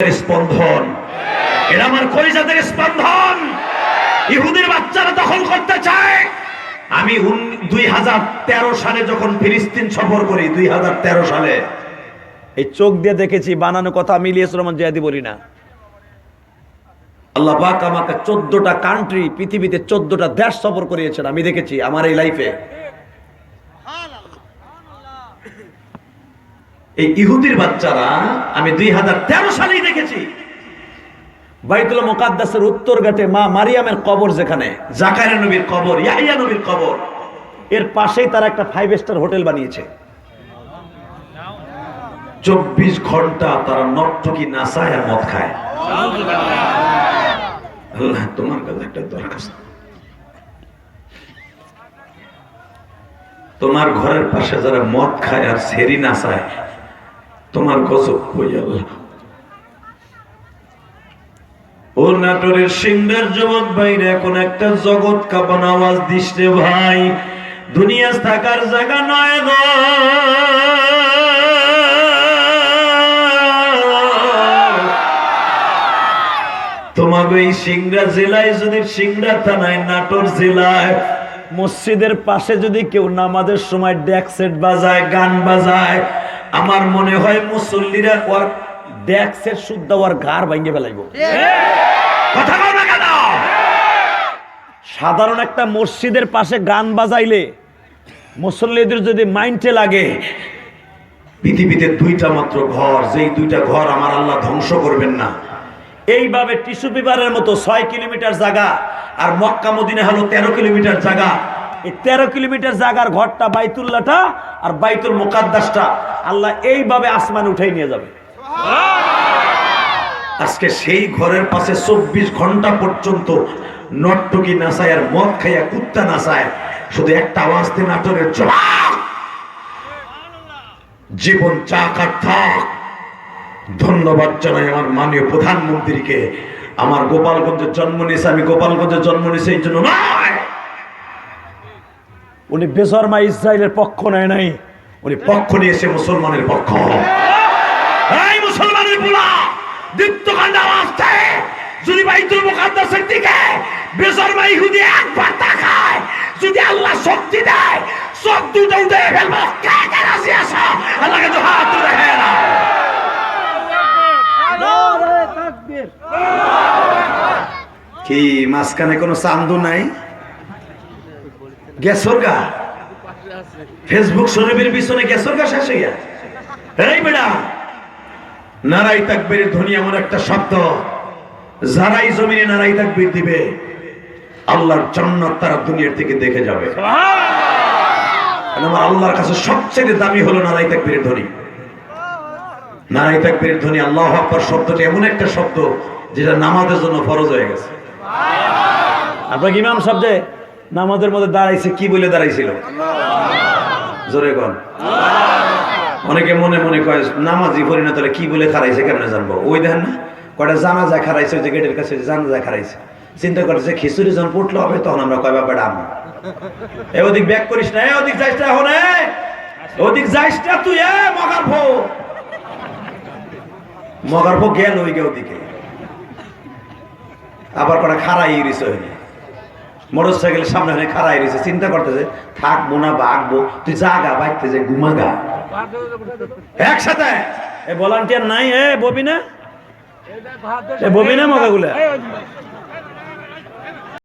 স্পন্দন। এটা আমার কলিজাদের স্পন্দন। ইহুদির বাচ্চারা দখল করতে চায়। আমি দুই হাজার তেরো সালে যখন ফিলিস্তিন সফর করি, দুই হাজার তেরো সালে, এই চোখ দিয়ে দেখেছি, বানানো কথা মিলিয়ে শ্রমণ জয়াদি বলি না। আল্লাহ পাক আমাকে চোদ্দটা কান্ট্রি পৃথিবীতে চোদ্দটা দেশ সফর করিয়েছেন, আমি দেখেছি আমার এই লাইফে এই ইহুদির বাচ্চারা আমি দুই হাজার তেরো সালেই দেখেছি। বাইতুল মোকাদ্দাসের উত্তর ঘাটে মা মারিয়ামের কবর যেখানে, জাকারিয়া নবীর কবর, ইয়াহিয়া নবীর কবর, এর পাশেই তারা একটা ফাইভ স্টার হোটেল বানিয়েছে। চব্বিশ ঘণ্টা তারা নর্তকি নাচায় আর মদ খায়। আল্লাহ, তোমার কাছে একটা দরখাস্ত। তোমার ঘরের পাশে যারা মদ খায় আর সেরি নাচায় তোমার গজব কই আল্লাহ? ও নাটোরের সিংহের যুবক বাইরে এখন একটা জগৎ কাপান আওয়াজ দিস রে ভাই। দুনিয়া থাকার জায়গা নয় গো। তোমাকে এই সিংড়া জেলায় যদি সিংড়া থানায়, নাটোর জেলায়, মসজিদের পাশে যদি কেউ নামাজের সময় ডেক সেট বাজায়, গান বাজায় আমার মনে হয় মুসল্লিরা ওর ডেক সেট শুদ্ধ ওর ঘর ভাঙ্গে ফেলাইব। কথা বল কেন? সাধারণ একটা মসজিদের পাশে গান বাজাইলে মুসল্লিদের যদি মাইন্ডে লাগে, পৃথিবীতে দুইটা মাত্র ঘর, যেই দুইটা ঘর আমার আল্লাহ ধ্বংস করবেন না। এইভাবে টিস্যু পেপারের মতো ছয় কিলোমিটার জায়গা আর মক্কা মদিনা হলো তেরো কিলোমিটার জায়গা। এই তেরো কিলোমিটার জায়গার ঘরটা বাইতুল্লাহটা আর বাইতুল মোকাদ্দাসটা। আল্লাহ এইভাবে আসমান উঠাই নিয়ে যাবে। আজকে সেই ঘরের পাশে চব্বিশ ঘণ্টা পর্যন্ত নটটুকি নাচায় আর মদ খাইয়া কুত্তা নাচায় শুধু একটা আওয়াজ দিয়ে জবাব। জীবন চাক আর থাক। ধন্যবাদ জানাই আমার মাননীয় প্রধানমন্ত্রীকে। আমার গোপালগঞ্জের জন্ম নিয়েছে, আমি গোপালগঞ্জের জন্ম নিয়েছে, এই জন্য নয়। উনি বেসরমা ইসরায়েলের পক্ষ নেয় নাই। উনি পক্ষ নিয়েছে মুসলমানের পক্ষ। এই মুসলমানের পোলা যদি বাইতুল মুকাদ্দাসের দিকে বেজরমা ইহুদি একবার তাকায় যদি আল্লাহ শক্তি দেয় চোখ দুটো উঠে ফেলব। কে কে রাজি আসো আল্লাহকে তো হাত তুলে কি মাঝখানে কোনো চান্দু নাই? গেছর ফেসবুক শরীফের পিছনে গেছর গা শেষ হইয়া এই বেড়া নারাই তাকবীর ধ্বনি এমন একটা শব্দ, যারাই জমিনে নারাই তাকবীর দিবে, আল্লাহর জান্নাত তারা দুনিয়ার থেকে দেখে যাবে। আমার আল্লাহর কাছে সবচেয়ে দামি হলো নারাই তাকবীরের ধ্বনি। নারাই তাকবীরের ধ্বনি, আল্লাহ আকবার শব্দটি এমন একটা শব্দ, যেটা নামাজের জন্য ফরজ হয়ে গেছে। আপনার ইমাম শব্দে নামাজের মধ্যে দাঁড়াইছে, কি বলে দাঁড়াইছিল? জোরে কন। অনেকে মনে মনে কয়, নামাজি পড়ি না তাহলে কি বলে খারাইছে কেমনে জানব? ওই দেখেন না, কয়টা জানা যায় খারাইছে, ওই যে গেটের কাছে জানা যায় খারাইছে। চিন্তা করছে খিচুড়ি যখন পড়ল হবে, তখন আমরা কয় ব্যাপারটা আম এ ওদিক ব্যাক করিস না ওদিক যাইস না, এখন ওদিক যাইস না তুই, এ মগার ভো মগার ভো গেল ওই গে ওদিকে। আবার কটা খারাই ইরিস হয়নি মোটর সাইকেলের সামনে হয়ে খাড়াই রয়েছে, চিন্তা করতেছে থাকব না বাঘবো তুই জাগা বাইতে যে ঘুমাগা একসাথে! এ ভলান্টিয়ার নাই, এ ববি না? ববি না মগাগুলা?